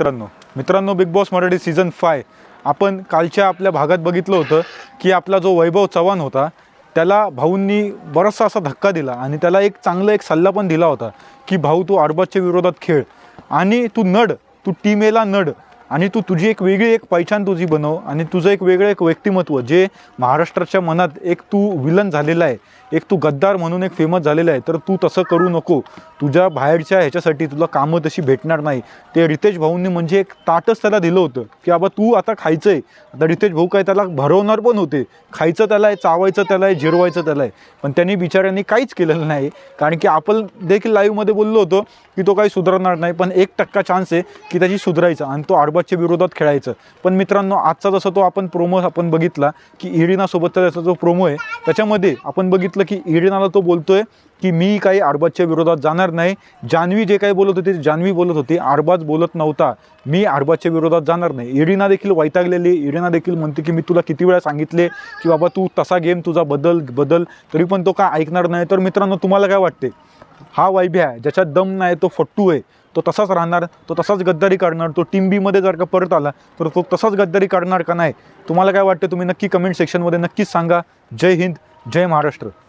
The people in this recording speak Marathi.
मित्रांनो मित्रांनो big boss Marathi season five आपण कालच्या आपल्या भागात बघितलं होतं की आपला जो वैभव चव्हाण होता त्याला भाऊंनी बराचसा असा धक्का दिला आणि त्याला एक चांगला एक सल्ला पण दिला होता की भाऊ तू आरबाजच्या विरोधात खेळ आणि तू नड तू टीम एला नड आणि तू तुझी एक वेगळी एक पैचान तुझी बनव आणि तुझं एक वेगळं एक व्यक्तिमत्व जे महाराष्ट्राच्या मनात एक तू विलन झालेला आहे एक तू गद्दार म्हणून एक फेमस झालेला आहे तर तू तसं करू नको. तुझ्या बाहेरच्या ह्याच्यासाठी तुला कामं तशी भेटणार नाही. ते रितेश भाऊंनी म्हणजे एक ताटच त्याला दिलं होतं की बाबा तू आता खायचं आहे आता रितेश भाऊ काय त्याला भरवणार पण होते. खायचं त्याला आहे चावायचं त्याला आहे जिरवायचं त्याला आहे. पण त्यांनी बिचाऱ्यांनी काहीच केलेलं नाही. कारण की आपण देखील लाईव्हमध्ये बोललो होतो की तो काही सुधारणार नाही पण एक टक्का चान्स आहे की त्याची सुधारायचा. आणि तो आरबाजच्या विरोधात खेळायचं. पण मित्रांनो आजचा जसं तो आपण प्रोमो आपण बघितला की इरिनासोबतचा त्याचा जो प्रोमो आहे त्याच्यामध्ये आपण बघितलं की इरिनाला तो बोलतोय की मी काही आरबाजच्या विरोधात जाणार नाही. जान्हवी जे काही बोलत होती जान्हवी बोलत होती आरबाज बोलत नव्हता. मी आरबाजच्या विरोधात जाणार नाही. इरिना देखील वैतागलेली इरिना देखील म्हणते की मी तुला किती वेळा सांगितले की बाबा तू तसा गेम तुझा बदल बदल तरी पण तो काय ऐकणार नाही? तर मित्रांनो तुम्हाला काय वाटते? हा वैभ्य आहे. ज्याच्यात दम नाही तो फट्टू आहे. तो तसाच राहणार तो तसाच गद्दारी करणार तो टीम बीमध्ये जर का परत आला तर तो तसाच गद्दारी करणार का नाही? तुम्हाला काय वाटतं? तुम्ही नक्की कमेंट सेक्शनमध्ये नक्कीच सांगा. जय हिंद जय महाराष्ट्र.